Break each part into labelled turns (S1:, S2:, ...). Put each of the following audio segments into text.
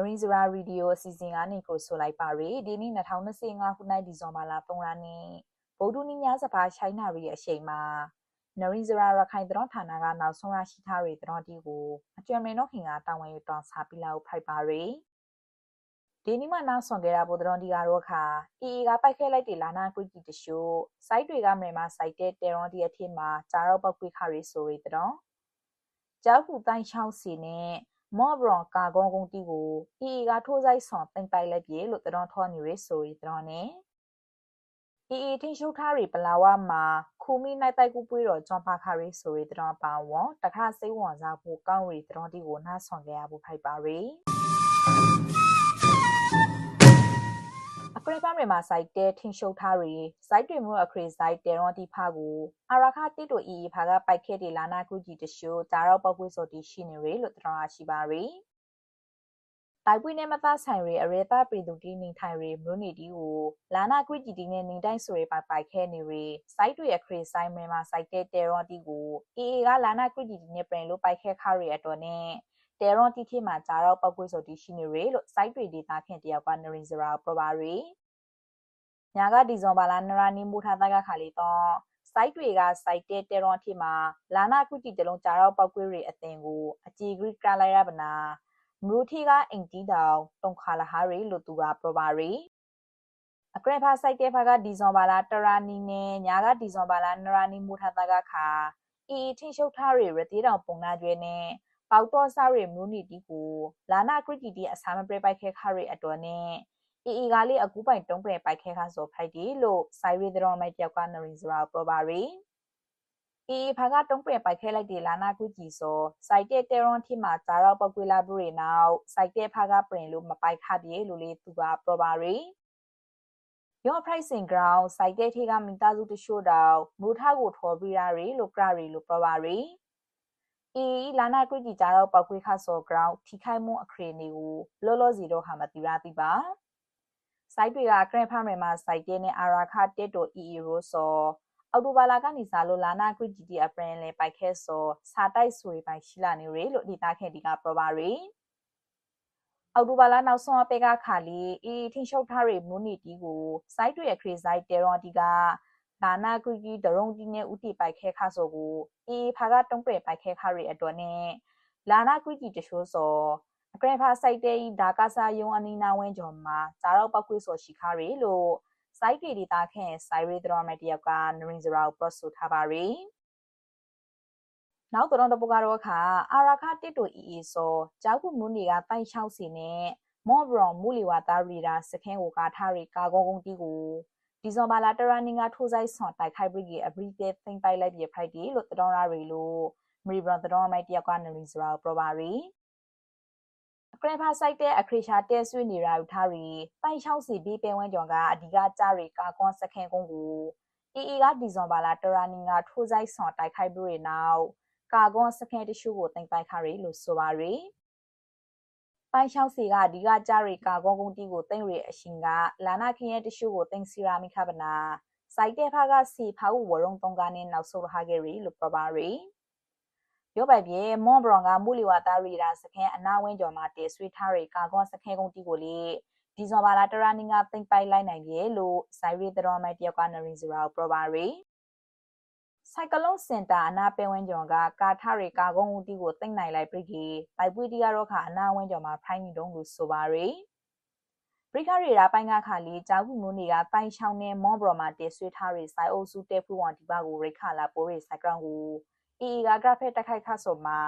S1: Marine Zara Radio အစီအစဉ်ကနေကိုဆိုလိုက်ပါရယ်ဒီနေ့2025ခုနှစ်ဒီဇင်ဘာလ3ရက်နေ့ဗုဒ္ဓနေ့ညစပါချိုင်းနာရီရဲ့အချိန်မှာ Marine Zara ရခိုင်တရောဌာနကနောက်ဆုံးရရှိထားတဲ့တရောတီကိုအကျွမ်းမင်းတို့ခင်ကတာဝန်ယူတောင်းစားပြီးလောက်ဖိုက်ပါရယ်ဒီနေ့မှနောက်ဆောင်ခဲ့တာဗုဒ္ဓတော်ဒီကတော့ခါအီအီကပိုက်ခဲလိုက်တဲ့လာနာကွီကီတရှို့စိုက်တွေကမြန်မာစိုက်တဲ့တေရွန်ဒီအထစ်မှာဂျာတော့ပောက်ကွေးခါရီဆိုရီတတော်ကျောက်ဖူတိုင်းချောင်းစီနဲ့ မော့ဘရွန်ကာဂွန်ကုန်းတီကိုအီအီကထိုးဆိုင်ဆောင်တင်ပိုက်လက်ပြေလို့တတော်ထောနေရဆိုရီတတော်နဲ့အီအီထင်းရှုပ်ထားရီပလာဝမှာခူမီနိုင်တိုက်ကူပွေးတော်ဂျွန်ပါခါရီဆိုရီတတော်ပါဝွန်တခါစိတ်ဝင်စားဖို့ကောင်းရီတတော်တီကိုနှားဆောင်ခဲ့ရဖို့ဖိုက်ပါရီ ရပမေမှာစိုက်တဲထင်းရှုပ်ထားရီစိုက်တွေမျိုးအခရီစိုက်တဲရွန်တီဖာကိုအာရခတိတိုအီဖာကပိုက်ခဲတီလာနာကူကြီးတရှိုးဒါတော့ပောက်ကွေးစော်တီရှိနေရီလို့တတော်ရရှိပါရီတိုက်ပွေးနဲ့မသားဆိုင်ရီအရေတာပြည်သူတီနေထိုင်ရီမြို့နေတီကိုလာနာကွီဂျီတီနဲ့နေတိုင်းဆိုရီပိုက်ပိုက်ခဲနေရီစိုက်တွေအခရီဆိုင်မဲမှာစိုက်တဲ့တဲရွန်တီကိုအေအေကလာနာကွီဂျီတီနဲ့ပြင်လို့ပိုက်ခဲခါရီအတော်နဲ့တဲရွန်တီခေမှာဂျာတော့ပောက်ကွေးစော်တီရှိနေရီလို့စိုက်တွေဒေတာခင်တယောက်ကနရင်စရာပရပါရီ ညာကဒီဇွန်ဘာလာနရာနီမူထားတဲ့ခါလီတော့စိုက်တွေကစိုက်တဲ့တေရွန်အဖြစ်မှာလာနာကုတီတလုံးကြာတော့ပောက်ကွေးတွေအတင်ကိုအကြည်ဂရိကလိုက်ရပနာမရူထီကအင်တီတောင်တုံခါလာဟာရီလို့သူကပရပါရီအကရဖာစိုက်တဲ့ဖာကဒီဇွန်ဘာလာတရာနီနဲ့ညာကဒီဇွန်ဘာလာနရာနီမူထားတဲ့ခါအီထင်းရှုပ်ထားရီရတီတောင်ပုံနာကျွဲနဲ့ပေါတော့စားရီမျိုးနီတီကိုလာနာကရတီတီအစာမပြပိုက်ခဲခါရီအတော်နဲ့ အီအီကလေးအကူပိုင်တုံးပရပိုက်ခဲခါဆိုဖိုက်တီလို့ဆိုင်ရီဒရောမိုက်တယောက်ကနရင်စရာပရပါရီအီဖာကတုံးပရပိုက်ခဲလိုက်ဒီလာနာကူကြည်စောစိုက်တဲ့တေရွန်ထိမှာဂျာရောပောက်ကွေလာဘူးရီနောက်စိုက်တဲ့ဖာကပရင်လို့မပိုက်ခပြေလို့လေသူကပရပါရီယော pricing ground စိုက်တဲ့ထိကမိသားစုတရှို့တောင်မူထားကိုထော်ပြီးရရီလို့ကြရီလို့ပရပါရီအီလာနာကွီကြည်ကြတော့ပောက်ကွေခါစော ground ထိခိုက်မှုအခရေနေကိုလောလောစီတော့ဟာမတိရတိပါ စိုက်တွေကဂရန်ဖာမယ်မှာစိုက်တဲ့နဲ့အာရာခတက်တိုအီအီရိုဆိုအော်တိုဘာလာကနေစားလို့လာနာဂရစ်ဂျီတီအပရင်လေပိုက်ခဲဆိုစာတိုက်ဆွေပိုင်ရှိလာနေရလို့ဒီတာခဲ့ဒီကပရပါရီအော်တိုဘာလာနောက်ဆုံးအပေကခါလီအီထင်းရှုပ်ထားရမူနီတီကိုစိုက်တွေခရီစိုက်တေရွန်တီကလာနာဂရီဂျီဒရုံတီနဲ့ဥတီပိုက်ခဲခါဆိုကိုအီဖာကတုံးပရပိုက်ခဲခါရအတွက်နဲ့လာနာဂရီဂျီတရှိုးဆိုအ ကရဖာစိုက်တဲ့ဒါကာဆာယုံအနီနာဝင်းကျော်မှာဇာတော့ပောက်ခွေဆိုရှိခါရီလို့စိုက်တီဒီတာခင်စိုက်ရီဒရမတယောက်ကနရင်ဇရာကိုပရော့ဆိုထားပါရီနောက်တော့တပုကတော့ခါအာရာခတစ်တူအီအီဆိုကြောက်ခုမူနီကတိုင်ချောက်စီနဲ့မော့ဘရွန်မူလီဝါတာရီဒါစခင်းကိုကာထားရီကာကုန်းကုန်းတီကိုဒီဇွန်ဘာလာတရနင်းကထိုးဆိုင်ဆွန်တိုက်ခိုက်ပြီးအဘရီတေသိမ့်ပိုက်လိုက်ပြဖိုက်တီလို့တတော်ရာရီလို့မရီဘရန်တတော်မိုက်တယောက်ကနရင်ဇရာကိုပရပါရီ ကရဖာဆိုင်တဲ့အခရရှာတဲဆွေးနေရာယူထားရီပိုင်ချောင်းစီဘီပဲဝန်းကျော်ကအဓိကကြရီကာကွန်စခင်ကုန်းကိုအီအီကဒီဇွန်ဘာလာတရာနင်းကထိုးဆိုင်ဆွန်တိုက်ခိုက်ပြီးရနောက်ကာကွန်စခင်တရှုကိုတင်ပိုက်ခရီလို့ဆိုပါရီပိုင်ချောင်းစီကအဓိကကြရီကာကွန်ကုန်းတီကိုတင်ရီအရှင်ကလာနာခင်ရဲ့တရှုကိုတင်စီရာမိခပနာစိုက်တဲ့ဖာကစီဖာဝဝရုံတုံကနေနောက်ဆိုဟာဂရီလို့ပြောပါရီ ပြောပိုက်ပြေမွန်ဘရွန်ကမူလီဝါတာရီရာစခန်းအနာဝင်းကျော်မှာတေဆွေးထားရီကာကွန်စခန်းကုန်းတီကိုလေဒီဇွန်ဘာလာတရာနင်းကသိမ့်ပိုက်လိုက်နိုင်ပြေလို့ဆိုင်ရီတရောမိုက်တယောက်ကနရင်ဇရာကိုပရပါရီစိုက်ကလုံးစင်တာအနာပင်ဝင်းကျော်ကကာထရီကာကွန်ဦးတီကိုသိမ့်နိုင်လိုက်ပြီကြီးတိုက်ပွေးတီကတော့ခါအနာဝင်းကျော်မှာဖိုင်းနေတုံးလို့ဆိုပါရီပရိခရီရာပိုင်းကခါလီကြောက်ခုမျိုးတွေကတိုင်ချောင်းနဲ့မော့ဘရမှာတေဆွေးထားရီဆိုင်အုပ်စုတဲဖူဝန်ဒီဘကိုရိခါလာပိုးရီဆိုင်ကရောင်းကို အီဂါဂရဖက်တက်ခိုက်ခါဆိုမှာ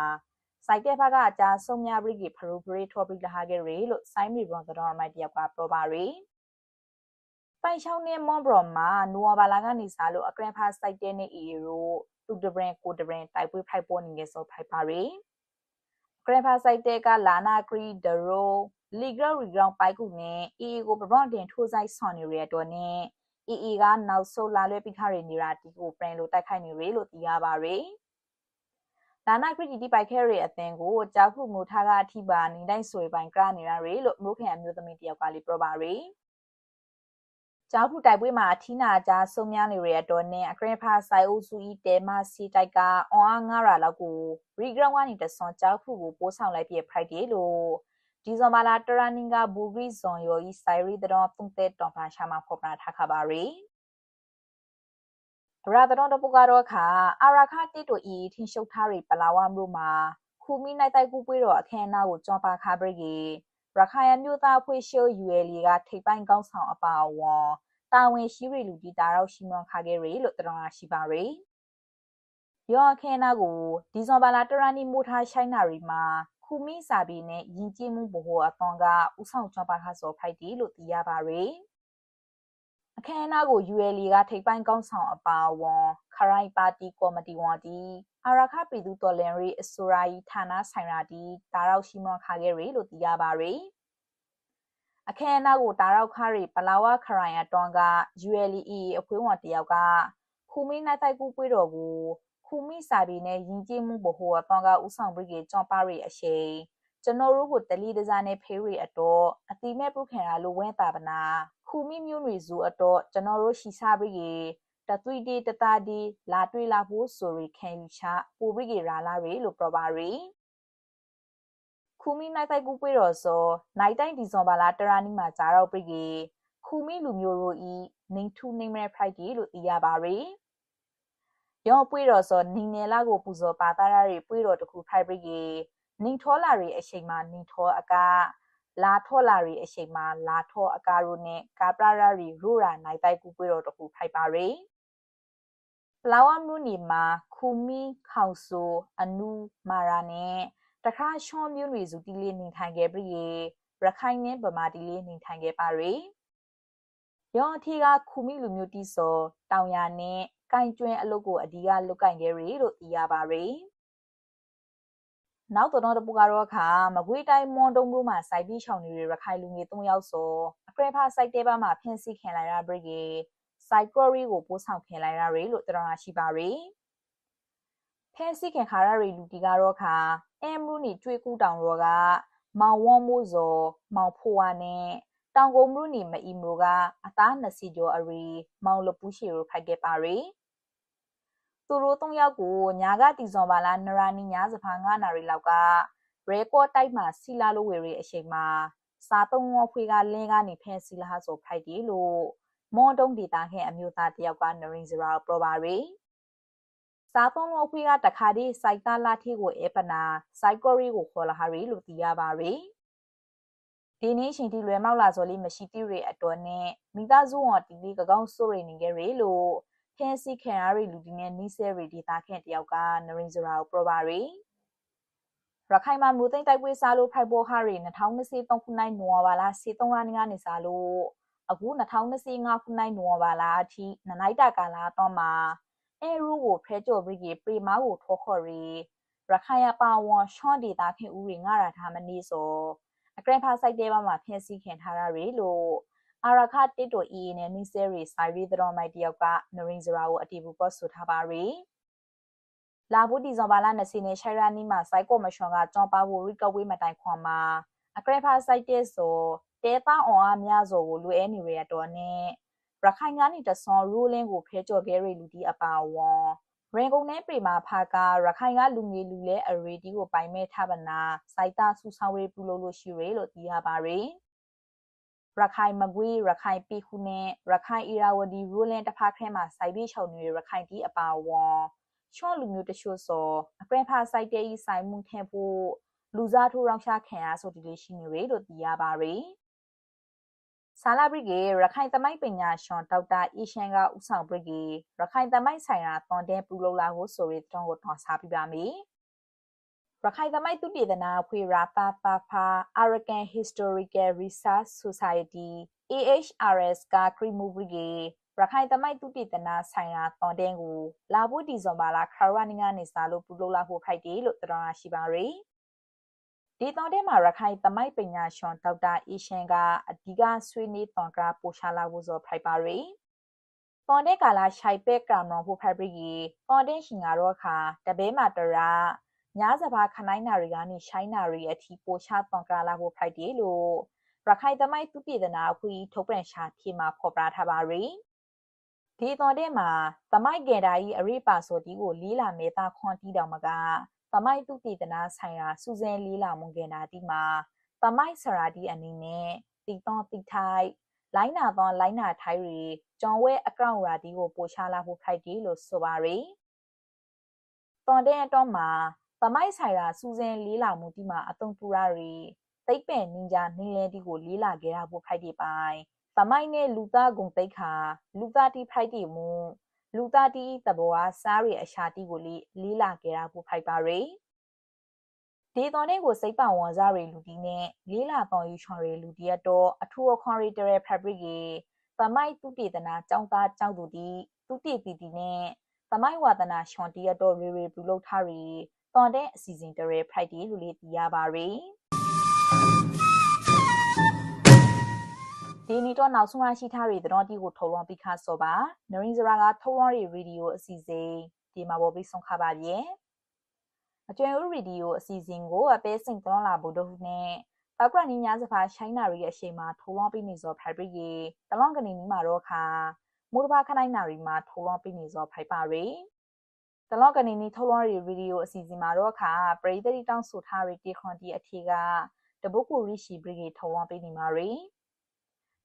S1: စိုက်တဲ့ဘကအကြဆုံမြပရိကဖရူပရိထောပရိလဟာဂရီလို့ဆိုင်းမီဘရွန်သတော်မိုက်တယောက်ကပရပါရီပိုင်ချောင်းနဲ့မွန်ဘရော်မှာနူဝါဘာလာကနေစားလို့အကရန်ဖာစိုက်တဲ့နေအီရိုတူတဘရင်ကိုတဘရင်တိုက်ပွဲဖိုက်ပေါ်နေငယ်ဆိုဖိုက်ပါရီကရန်ဖာစိုက်တဲ့ကလာနာဂရီဒရိုလီဂရရီဂရောင်းပိုက်ကူနဲ့အီကိုပဘွန်တင်ထိုးဆိုင်ဆွန်နေရတော့နဲ့အီအီကနောက်ဆုတ်လာလွဲပိခရီနေရာတီကိုပရင်လို့တိုက်ခိုက်နေရလို့သိရပါရီ ဒါနာခရစ်တီပိုက်ခဲရီအသင်းကိုကြောက်ခုမူထားကအထိပါနေတိုင်းဆွေပိုင်ကရနေတာရီလို့မိုးခင်အမျိုးသမီးတယောက်ကလေးပြောပါရီကျောက်ဖူတိုက်ပွဲမှာအထီးနာကြားဆုံများနေရတော့နဲ့အကရင်ဖာဆိုင်အိုစုဤတဲမစီတိုက်ကအော်အားငါရာလောက်ကိုရီဂရောင်းကနေတဆွန်ကျောက်ဖူကိုပိုးဆောင်လိုက်ပြ Friday လို့ဒီဇွန်ဘာလာတရနင်္ဂဘူဂရီဇွန်ယောဤဆိုင်ရီတော်တုံတဲ့တော်ပါရှာမဖော်ပြထားခပါရီ ရာတော်တပုကတော့ခါအာရခတိတိုဤထင်ရှုပ်ထားရီပလာဝမျိုးမှာခူမီနိုင်တိုက်ကူပွေးတော်အခမ်းအနားကိုကြောပါခါပရိရခိုင်မျိုးသားဖွဲ့ရှိုး UL ကထိပ်ပိုင်းကောင်းဆောင်အပါအဝင်တာဝန်ရှိရီလူတီတာရောက်ရှိမွန်ခါခဲ့ရီလို့တော်ရရှိပါရီရောအခမ်းအနားကိုဒီဇွန်ဘာလာတရနီမိုထားရှိုင်းနာရီမှာခူမီစာဘီနဲ့ယဉ်ကျေးမှုဘဟုအသွန်ကဥဆောင်ကြောပါခါစောဖိုက်တီလို့သိရပါရီ အခမ်းအနားကို UL ကထိပ်ပိုင်းကောင်းဆောင်အပါအဝင်ခရိုင်ပါတီကော်မတီဝန်တီအာရခပြည်သူတော်လင်ရီအစိုးရဤဌာနဆိုင်ရာတီတာရောက်ရှိမွန်ခါခဲ့ရီလို့သိရပါရီအခမ်းအနားကိုတာရောက်ခရီပလာဝခရိုင်အတွန်က ULE အဖွဲ့ဝင်တယောက်ကခူမီနိုင်တိုက်ကူပွေးတော်ကိုခူမီစာပေနဲ့ယဉ်ကျေးမှုဘဟုအသွန်ကဥဆောင်ပြီးကကြောင်းပါရီအရှိန် ကျွန်တော်တို့ကိုတလီတစားနဲ့ဖေးရီအတော့အတိမဲ့ပုခံရလိုဝဲတာပနာခူမီမျိုးတွေစုအတော့ကျွန်တော်တို့ရှိစားပြီးတသွီတီတတာဒီလာတွေးလာဖို့ဆိုရီခံယူချပူပြီးကရာလာရီလို့ပြောပါရီခူမီနိုင်တိုက်ကူပွေးတော်စောနိုင်တိုင်းဒီဇွန်ဘာလာတရာနီမှာဂျာတော့ပြီးကခူမီလူမျိုးတို့ဤနေထူနေမဲဖရိုက်တီလို့သိရပါရီရောပွေးတော်စောနေနယ်လာကိုပူဇော်ပါတာရီပွေးတော်တခုဖိုက်ပြီးက နေထောလာရီအချိန်မှာနေထောအကားလာထောလာရီအချိန်မှာလာထောအကာရိုနဲ့ကာပရာရီရူရာနိုင်တိုက်ကူပွေးတော်တခုဖိုက်ပါရီပလာဝမနူနီမှာခူမီခေါဆူအနူမာရာနဲ့တခါရှောမျိုးတွေစုတီလေးနေထိုင်ခဲ့ပြီးရခိုင်နဲ့ဗမာတီလေးနေထိုင်ခဲ့ပါရီရောအထီကခူမီလူမျိုးတီစောတောင်ရနဲ့ကင်ကျွင်းအလုပ်ကိုအဒီကလုတ်ကင်ခဲ့ရီလို့သိရပါရီ နောက်တော့တပူကတော့ခါမကွေးတိုင်းမွန်တုံးတို့မှာစိုက်ပြီးချောင်နေတဲ့ရခိုင်လူငယ်၃ယောက်စောအကရဖာစိုက်တဲပါမှာဖျင်းဆီးခံလိုက်ရပြီး psychory ကိုပို့ဆောင်ခင်လိုက်ရရီလို့တော်တော်ရှိပါရီဖဲစီခင်ခါရရီလူတီကတော့ခါအမ်ရူနီကျွေးကူးတောင်ရောကမောင်ဝွန်မိုးဇော်မောင်ဖိုဝါနဲ့တောင်ကုန်းမရူနီမအီမိုကအသား20ကျော်အရီမောင်လပူးရှီကိုဖိုက်ခဲ့ပါရီ သူတို့၃ယောက်ကိုညာကတီဇွန်ဘာလာနရာနီညာစဖာ9နာရီလောက်ကရေကော့တိုက်မှာစီလာလိုဝေရီအချိန်မှာစားသုံးဝဖွေကလင်းကနေဖဲစီလာဆိုဖိုက်တီလို့မွန်တုံးဒေတာခင်အမျိုးသားတယောက်ကနရင်စရာပရပါရီစားသုံးလို့ခွေးကတခါတည်းစိုက်သားလာထီကိုအဲပနာစိုက်ကောရီကိုခေါ်လာဟာရီလို့သိရပါရီဒီနေ့ရှင်တီလွယ်မောက်လာစော်လေးမရှိတိရီအတော်နဲ့မိသားစုဝန်တီလေးကကောင်းစိုးရိနေခဲ့ရီလို့ ဖဲစီခံရရီလူဒီနဲ့နီးဆဲရီဒေတာခင်တယောက်ကနရင်စရာကိုပရပါရီရခိုင်မှာမြို့သိမ်းတိုက်ပွဲစားလို့ဖိုက်ပေါ်ဟာရီ2023ခုနှစ်နိုဝင်ဘာလ23ရက်နေ့ကနေစားလို့အခု2025ခုနှစ်နိုဝင်ဘာလအထိနနိုင်တာကာလာတော့မှာအဲရူကိုဖဲကြော်ပြီးကပရီမာကိုထောခေါ်ရီရခိုင်ပါဝန်ရှွန်ဒေတာခင်ဦးရီငါရထားမနေစောအကရဖာဆိုင်တဲပါမှာဖျက်ဆီးခင်ထားရရီလို့ အာရခတစ်တိုအီနဲ့နီဆယ်ရီဆိုင်ရီတော်မိုက်တယောက်ကနရင်ဇရာကိုအတီဘူးပတ်ဆိုထားပါရီလာဘူးဒီဇွန်ဘာလ20နဲ့ရှိုင်ရာနီမှာစိုက်ကောမရှင်ကကြောင်းပါဖို့ရီကဝေးမတိုင်ခွန်မှာအကရဖာဆိုင်တဲဆိုတဲတာအောင်အားများစွာကိုလူအဲနေရတော့နဲ့ရခိုင်ကနေတဆွန်ရူလင်းကိုဖဲကြော်ခဲ့ရလူတီအပါဝွန်ရင်ကုန်နဲ့ပေမာဖာကရခိုင်ကလူငယ်လူလဲအရီတီကိုပိုင်မဲ့ထပနာစိုက်တာဆူဆောင်ရေးပြုလုပ်လို့ရှိရလို့သိရပါရယ် ရခိုင်မကွေးရခိုင်ပေခုနဲ့ရခိုင်အီရာဝတီရူလင်းတစ်ဖက်ခဲမှာစိုက်ပြီးချုပ်နေတဲ့ရခိုင်တီအပါဝွန်ချော့လူမျိုးတချို့စောအကရဖာစိုက်တဲ့ဤဆိုင်မှုထင်ဖို့လူစားထိုးရောင်းချခံရဆိုဒီလေးရှိနေရလို့သိရပါရယ်ဆာလာဘရစ်ကေရခိုင်သမိုင်းပညာရှင်ဒေါက်တာအီရှန်ကဦးဆောင်ဘရစ်ကေရခိုင်သမိုင်းဆိုင်ရာတွန်တဲပူလုံလာကိုဆိုရီတောင်းကိုတော်စားပြပါမယ် ရခိုင်သမိုင်းသူတည်တနာဖွေရာပါပါဖာ Arakan Historical Research Society AHRS ကခရီမူဘရစ်ကေရခိုင်သမိုင်းသူတည်တနာဆိုင်ရာတွန်တဲကိုလာဖို့ဒီဇွန်ဘာလာခရဝနီကနေစားလို့ပူလုံလာဖို့ဖိုက်တယ်လို့တော်ရှိပါရယ်ဒီတောင်ထဲမှာရခိုင်သမိုင်းပညာရှင်ဒေါက်တာအီရှင်ကအဓိကဆွေးနွေးတောင်ကပိုရှာလာဖို့ဆိုဖိုက်ပါရီ။တောင်တဲ့ကာလာရှိုက်ပဲကရမန်ဖို့ဖိုက်ပရီတောင်တဲ့ရှင်ကတော့ခါတပဲမှာတရာ ညာစဘာခနိုင်နာရီကနေရှိုင်းနာရီအထိပိုရှာတောင်ကလာဖို့ဖိုက်တယ်လို့ရခိုင်သမိုင်းသူပြည်သနာအခွေထုတ်ပြန်ရှာဖြေမှာဖော်ပြထားပါရီ။ဒီတော်တဲ့မှာသမိုင်းကေတာကြီးအရိပါဆိုတီကိုလီလာမေတာခွန်တီတောင်မကသမိုင်းသူတည်တနာဆိုင်ရာစူဇန်လေးလာမွန်ကင်နာတီမှာပမိုက်ဆရာဒီအနေနဲ့တီသွန်တီထိုက်လိုင်းနာသွန်လိုင်းနာထိုက်ရီဂျွန်ဝဲအကောင့်ရာဒီကိုပို့ချလာဖို့ခိုက်ဒီလို့ဆိုပါရီတွန်တဲ့အတော့မှာ ပမိုက်ဆိုင်ရာစူးစင်းလေးလာမှုဒီမှာအတုံးပူရာရီတိတ်ပယ်နင်းကြနင်းလဲဒီကိုလေးလာခဲ့တာဖို့ခိုက်ဒီပိုင်ပမိုက်နဲ့လူသားကုံတိတ်ခါလူသားတီဖိုက်တီမူလူသားတီတဘောအားစားရီအရှာတီကိုလေးလေးလာခဲ့တာဖို့ဖိုက်ပါရီဒီတော်နဲ့ကိုစိတ်ပဝန်စားရီလူတီနဲ့လေးလာတော်ယူချော်ရီလူတီရတော့အထူအခွန်ရီတရဖက်ဘရစ်ကြီးပမိုက်တုတေသနာចောင်းသားចောင်းသူတီတုတေပီတီနဲ့ပမိုက်ဝါဒနာရှွန်တီရတော့ရီရီပြုလုပ်ထားရီ တော်တဲ့အစီအစဉ်တရဖရိုက်တီလူလေးတီးရပါရီဒီနီတော့နောက်ဆုံးရရှိထားရီတော်တီကိုထုံလွန်ပြီးခါစောပါနရင်းစရာကထုံလွန်ရီရေဒီယိုအစီအစဉ်ဒီမှာပေါ်ပြီးဆုံးခပါပြီအကျွမ်းဦးရေဒီယိုအစီအစဉ်ကိုအပဲစင်တွန်းလာဖို့တို့နဲ့ပောက်ကရနီညာစဖာရှိုင်းနာရီရဲ့အရှိန်မှာထိုးလွှမ်းပြီးနေစောဖိုက်ပြီးရေတလောင်းကနေနီးမှာတော့ခါမိုးတဘာခနိုင်နာရီမှာထိုးလွှမ်းပြီးနေစောဖိုက်ပါရီ တလောင်းကနေနီထိုးလွှမ်းရီဗီဒီယိုအစီအစဉ်မှာတော့ခါပရိသတ်တောင်းဆိုထားရီတီခွန်တီအထီကတပုတ်ကိုရီရှိဘရီထိုးလွှမ်းပြီးနေမှာရီ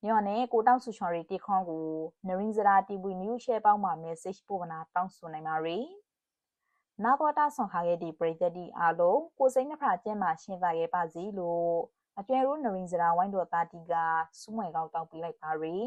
S1: ညော်နဲ့ကိုတောင်းဆူချော်ရီတီခွန်ကိုနရင်းစရာတီဗီနျူးရှဲပေါင်းမှာ message ပို့မနာတောင်းဆိုနိုင်ပါရီနာဘောတာဆောင်ခါခဲ့ဒီပရိသတ်ဒီအားလုံးကိုစိတ်နှဖာကျင်းမှာရှင်းသာခဲ့ပါစီလို့အကျွဲရိုးနရင်စရာဝိုင်းတော်တာတီကစူးမွေကောက်တောင်းပေးလိုက်ပါရီ